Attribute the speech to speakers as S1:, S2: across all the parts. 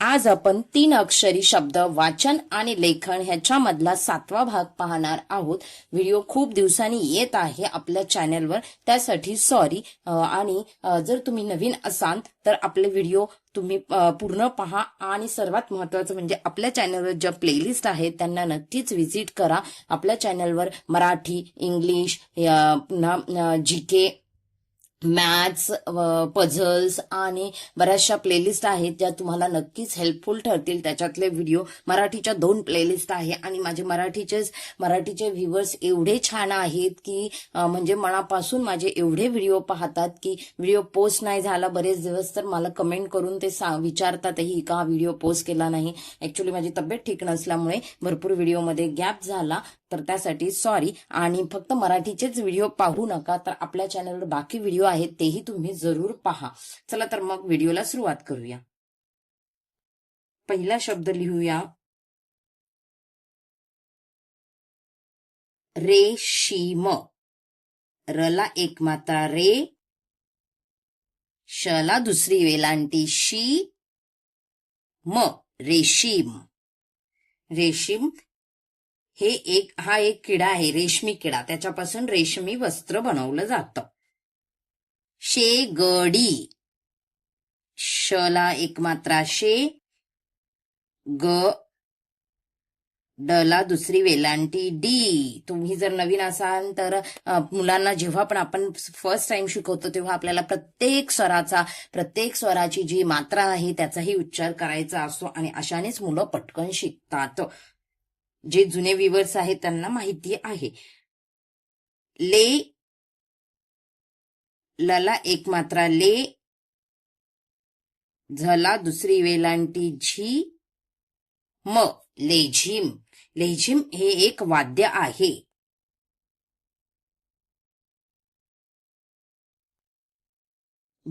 S1: आज आपण तीन अक्षरी शब्द वाचन आणि लेखन ह्याच्यामधला सातवा भाग पाहणार आहोत. व्हिडिओ खूप दिवसांनी येत आहे आपल्या चॅनेलवर. त्यासाठी सॉरी आणि जर तुम्ही नवीन असाल तर आपले व्हिडिओ तुम्ही पूर्ण पहा. आणि सर्वात महत्वाचं म्हणजे आपल्या चॅनलवर ज्या प्लेलिस्ट आहेत त्यांना नक्कीच व्हिजिट करा. आपल्या चॅनलवर मराठी इंग्लिश पुन्हा जी के मॅथ्स पझल्स आणि बऱ्याचशा प्लेलिस्ट आहेत ज्या तुम्हाला नक्कीच हेल्पफुल ठरतील. त्याच्यातले व्हिडिओ मराठीच्या दोन प्लेलिस्ट आहे आणि माझे मराठीचे मराठीचे व्ह्युअर्स एवढे छान आहेत की म्हणजे मनापासून माझे एवढे व्हिडिओ पाहतात की व्हिडिओ पोस्ट नाही झाला बरेच दिवस तर मला कमेंट करून ते सा- विचारतातही का व्हिडिओ पोस्ट केला नाही. ऍक्च्युली माझी तब्येत ठीक नसल्यामुळे भरपूर व्हिडिओमध्ये गॅप झाला तर त्यासाठी सॉरी आणि फक्त मराठीचेच व्हिडिओ पाहू नका तर आपल्या चॅनलवर बाकी व्हिडिओ आहेत तेही तुम्ही जरूर पहा. चला तर मग व्हिडिओला सुरुवात करूया. पहिला शब्द लिहूया. रेशीम रला एक मात्रा रे. शला दुसरी वेलांटी शी. म रेशीम. रेशीम हे एक हा एक किडा आहे रेशमी किडा. त्याच्यापासून रेशमी वस्त्र बनवलं जातं. शेगडी शला एक मात्रा शे. ग. डला दुसरी वेलांटी डी. तुम्ही जर नवीन असाल तर मुलांना जेव्हा पण आपण फर्स्ट टाइम शिकवतो तेव्हा आपल्याला प्रत्येक स्वराचा प्रत्येक स्वराची जी मात्रा आहे त्याचाही उच्चार करायचा असतो आणि अशानेच मुलं पटकन शिकतात. जे जुने विवर्स आहेत त्यांना माहिती आहे. ले लला एक मात्रा ले झला दुसरी वेलांटी झी. म लेझिम. लेझिम हे एक वाद्य आहे.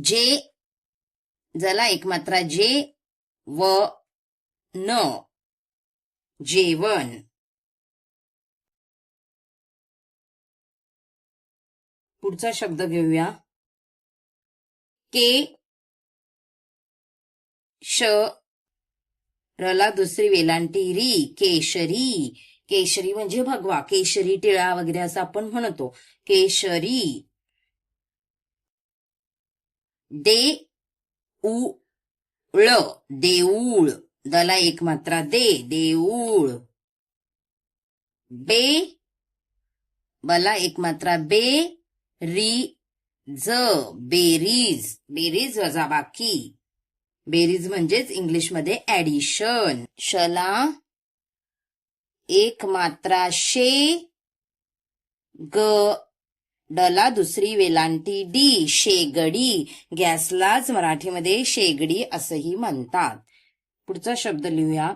S1: जे जला एक मात्रा जे व न जेवण. पुढचा शब्द घेऊया. के श रला दुसरी वेलांटी री केशरी. केशरी म्हणजे भगवा केशरी टिळा वगैरे असं आपण म्हणतो. केशरी. दे उ ळ देऊळ. दला एक मात्रा दे देऊळ. बे बला एक मात्रा बे री ज बेरीज. बेरीज वजाबाकी. बेरीज म्हणजेच इंग्लिशमध्ये ऍडिशन शला एक मात्रा शे ग डला दुसरी वेलांटी डी शेगडी. गॅसलाच मराठीमध्ये शेगडी असंही म्हणतात. पुढचा शब्द लिहूया.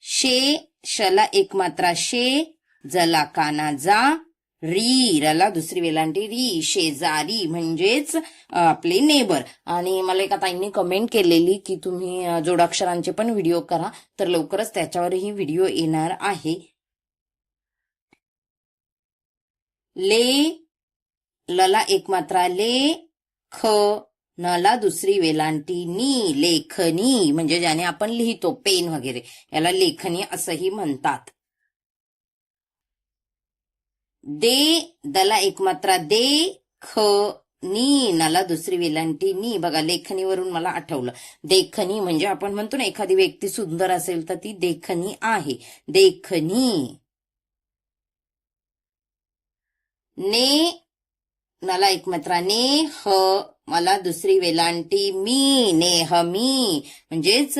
S1: शे शला एक मात्रा शे जला काना जा री रला दुसरी वेलांटी री शेजारी म्हणजेच आपले नेबर. आणि मला एका ताईंनी कमेंट केलेली की तुम्ही जोडाक्षरांचे पण व्हिडिओ करा तर लवकरच त्याच्यावरही व्हिडिओ येणार आहे. ले लला एक मात्रा ले ख नला दुसरी वेलांटी नी लेखनी म्हणजे ज्याने आपण लिहितो पेन वगैरे. याला लेखनी असंही म्हणतात. दे दला एक मात्रा दे ख नी नाला दुसरी वेलांटी नी. बघा लेखनीवरून मला आठवलं. देखणी म्हणजे आपण म्हणतो ना एखादी व्यक्ती सुंदर असेल तर ती देखणी आहे. देखणी. ने मला एक मात्रा ने ह मला दुसरी वेलांटी मी नेह मी. म्हणजेच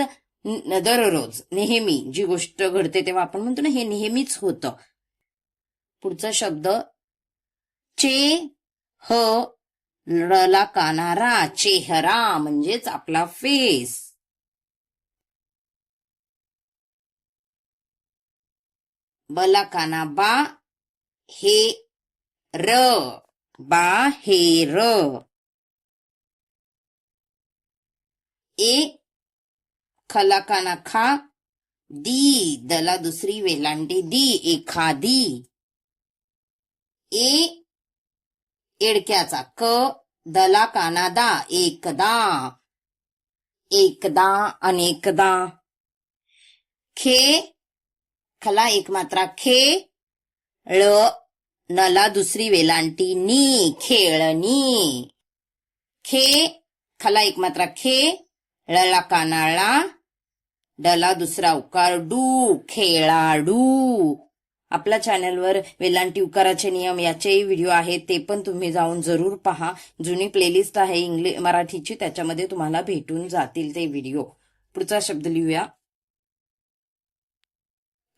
S1: दररोज नेहमी. जी गोष्ट घडते तेव्हा आपण म्हणतो ना हे नेहमीच होतं. पुढचा शब्द चे ह रला कानारा चेहरा म्हणजेच आपला फेस बला काना बा हे र बा हे र. ए खला काना खा दी दला दुसरी वेलांटी दी एखादी. ए एडक्याचा क दला कानादा एकदा. एकदा अनेकदा खे खला एक मात्रा खे. ळ नला दुसरी वेलांटी नी खेळणी खे खला एक मात्रा खे. ळला कानाळा. डला दुसरा उकार डू खेळाडू. आपल्या चॅनलवर वेलांटी उकाराचे नियम याचेही व्हिडिओ आहेत ते पण तुम्ही जाऊन जरूर पहा. जुनी प्लेलिस्ट आहे इंग्लिश मराठीची त्याच्यामध्ये तुम्हाला भेटून जातील ते व्हिडिओ. पुढचा शब्द लिहूया.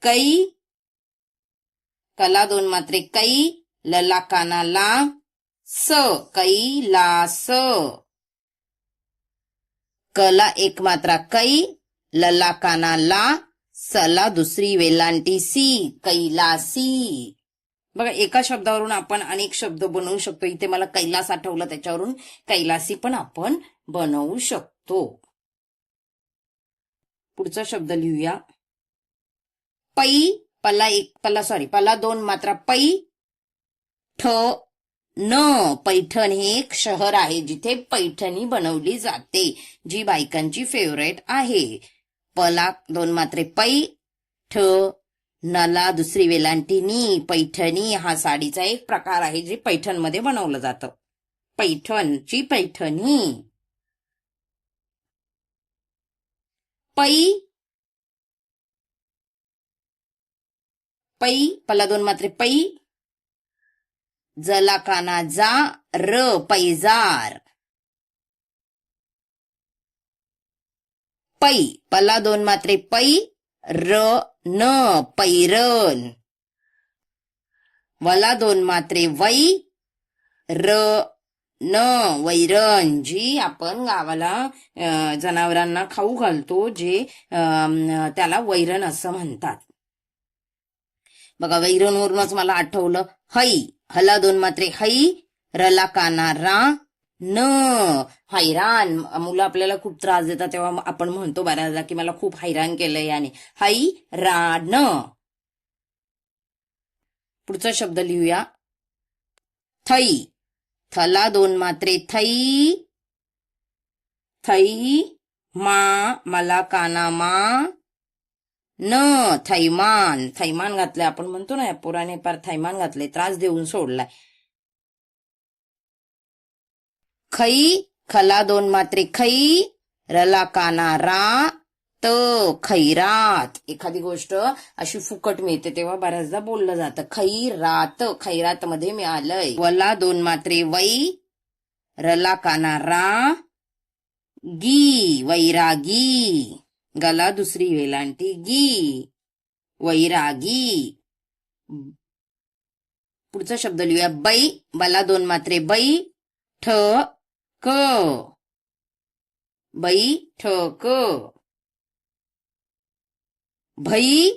S1: कै कला दोन मात्रे कै लला काना ला स कैलास कला एक मात्रा कै लला काना ला चला दुसरी वेलांटी सी कैलासी. बघा एका शब्दावरून आपण अनेक शब्द बनवू शकतो. इथे मला कैलास आठवलं त्याच्यावरून कैलासी पण आपण बनवू शकतो. पुढचा शब्द लिहूया. पै पला एक पला सॉरी पला दोन मात्रा. पै ठ न. पैठण हे एक शहर आहे जिथे पैठणी बनवली जाते जी बायकांची फेवरेट आहे. पला दोन मात्रे पै ठ नला दुसरी वेलांटीनी पैठणी हा साडीचा एक प्रकार आहे जे पैठणमध्ये बनवलं जातं. पैठणची पैठणी. पै पै पला दोन मात्रे पै जला काना जा र पैजार. पै. पला दोन मात्रे पै र न पैरन. वला दोन मात्रे वै र न वैरण जी आपण गावाला जनावरांना खाऊ घालतो जे अं, त्याला वैरण असं म्हणतात. बघा वैरणवरूनच मला आठवलं. है हला दोन मात्रे है रला काना रा न. हैराण. मुलं आपल्याला खूप त्रास देतात. तेव्हा आपण म्हणतो बऱ्याचदा की मला खूप हैराण केलंय याने. है रा न पुढचा शब्द लिहूया. थै थला दोन मात्रे. थै थै मा. मला काना मा. न. थैमान. थैमान घातलंय. आपण म्हणतो ना या पार थैमान घातले त्रास देऊन सोडलाय. खै खला दोन मात्रे खै रला काना रा त खैरात एखादी गोष्ट अशी फुकट मिळते तेव्हा बऱ्याचदा बोललं जातं. खैरात खैरात मध्ये मिळालंय. वला दोन मात्रे वै रला काना रा गी वैरागी. गला दुसरी वेलांटी गी वैरागी. पुढचा शब्द लिहूया बै बला दोन मात्रे बै ठ क बै ठ क भई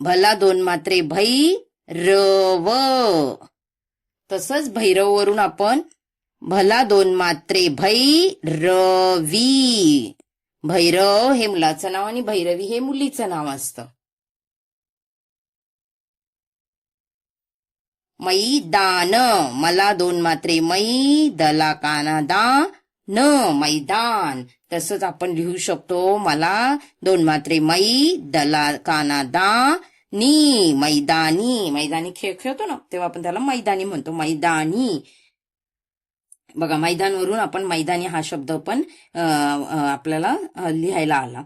S1: भला दोन मात्रे. भई रव. तसंच भैरव वरून आपण भला दोन मात्रे. भै रवी. भैरव हे मुलाचं नाव आणि भैरवी हे मुलीचं नाव असतं. मैदान मला दोन मात्रे मै दला काना दा न मैदान तसंच आपण लिहू शकतो मला दोन मात्रे मै दला काना दा नी मैदानी. मैदानी खेळ खेळतो ना तेव्हा आपण त्याला मैदानी म्हणतो मैदानी. बघा मैदानवरून आपण मैदानी हा शब्द पण आपल्याला लिहायला आला.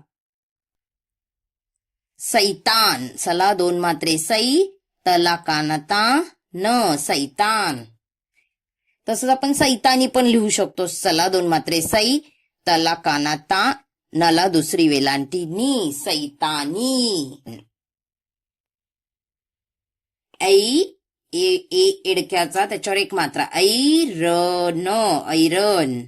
S1: सैतान सला दोन मात्रे सै तला कानाता न सैतान. तसंच आपण सैतानी पण लिहू शकतो. सला दोन मात्रे सै तला कानाता नला दुसरी वेलांटी नी सैतानी. ऐ ए ए एडक्याचा त्याच्यावर एक मात्रा. ऐ र न ऐरन.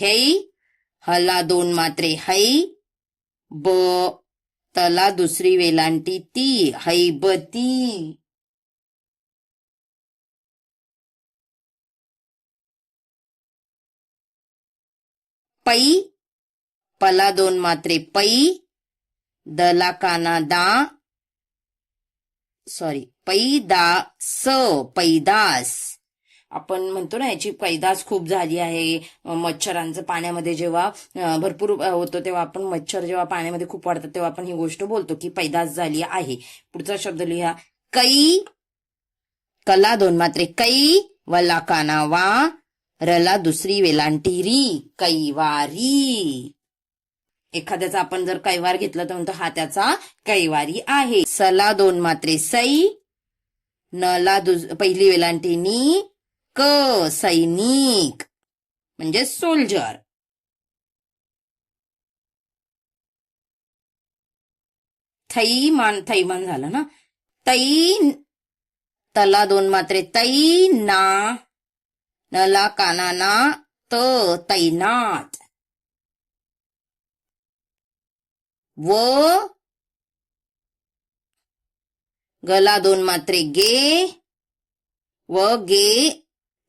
S1: है हला दोन मात्रे है ब तला दुसरी वेलांटी ती हैबती पै पला दोन मात्रे पै दला काना दा. सॉरी पैदा पैदास पैदास आपण म्हणतो ना याची पैदास खूप झाली आहे. मच्छरांचं पाण्यामध्ये जेव्हा भरपूर होतो तेव्हा आपण मच्छर जेव्हा पाण्यामध्ये खूप वाढतात तेव्हा आपण ही गोष्ट बोलतो की पैदास झाली आहे. पुढचा शब्द लिहा. कै कला दोन मात्रे. कै वला काना वा रला दुसरी वेलांटी री कैवारी. एखाद्याचा आपण जर कैवार घेतला तर म्हणतो हा त्याचा कैवारी आहे. सला दोन मात्रे. सै नला दुस पहिली वेलांटी नी क सैनिक म्हणजे सोल्जर थैमान थैमान झालं ना? तै तला दोन मात्रे. तै ना नला कानाना त तैनात. व गला दोन मात्रे गे व गे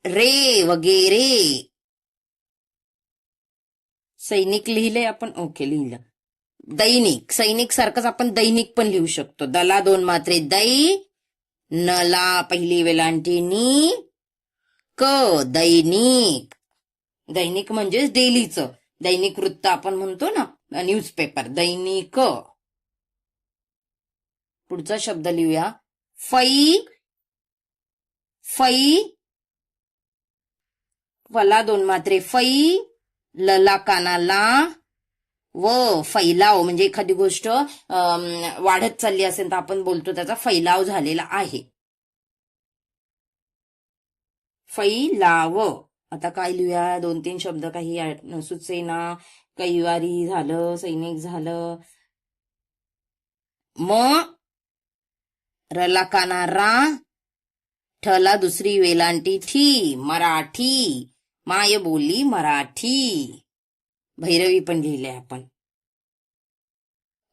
S1: रे वगैरे. सैनिक लिहिले आपण? ओके लिहिलं. दैनिक. सैनिक सारखंच आपण दैनिक पण लिहू शकतो. दला दोन मात्रे. दै नला पहिली वेलांटी नी क दैनिक. दैनिक म्हणजेच डेलीचं. दैनिक वृत्त आपण म्हणतो ना न्यूजपेपर दैनिक. पुढचा शब्द लिहूया. फै फै वला दोन मात्रे. फै लला कानाला व फैलाव. म्हणजे एखादी गोष्ट वाढत चालली असेल तर आपण बोलतो त्याचा फैलाव झालेला आहे. फैलाव. आता काय लिहूया? दोन तीन शब्द काही सुसेना कैवारी झालं सैनिक झालं. म रला काना रा ठला दुसरी वेलांटी ठी मराठी. माय बोली मराठी. भैरवी पण लिहिले आपण.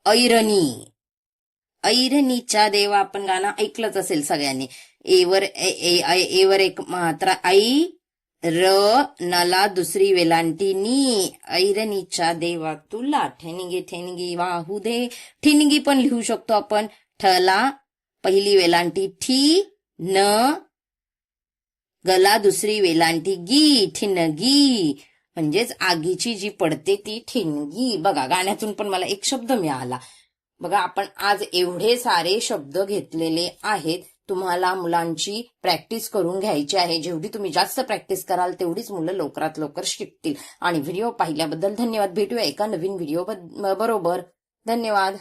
S1: ऐरणी. ऐरणीच्या देवा आपण गाणं ऐकलंच असेल सगळ्यांनी. एवर ए- ए- ए- एवर एक मात्र आई र नला दुसरी वेलांटीनी. ऐरणीच्या देवा तुला ठेणगी ठेणगी वाहू दे. ठिणगी पण लिहू शकतो आपण. ठला पहिली वेलांटी ठी न गला दुसरी वेलांटी गी ठिणगी. म्हणजेच आगीची जी पडते ती ठिणगी. बघा गाण्यातून पण मला एक शब्द मिळाला. बघा आपण आज एवढे सारे शब्द घेतलेले आहेत. तुम्हाला मुलांची प्रॅक्टिस करून घ्यायची आहे. जेवढी तुम्ही जास्त प्रॅक्टिस कराल तेवढीच मुलं लवकरात लवकर शिकतील. आणि व्हिडिओ पाहिल्याबद्दल धन्यवाद. भेटूया एका नवीन व्हिडिओ बरोबर. धन्यवाद.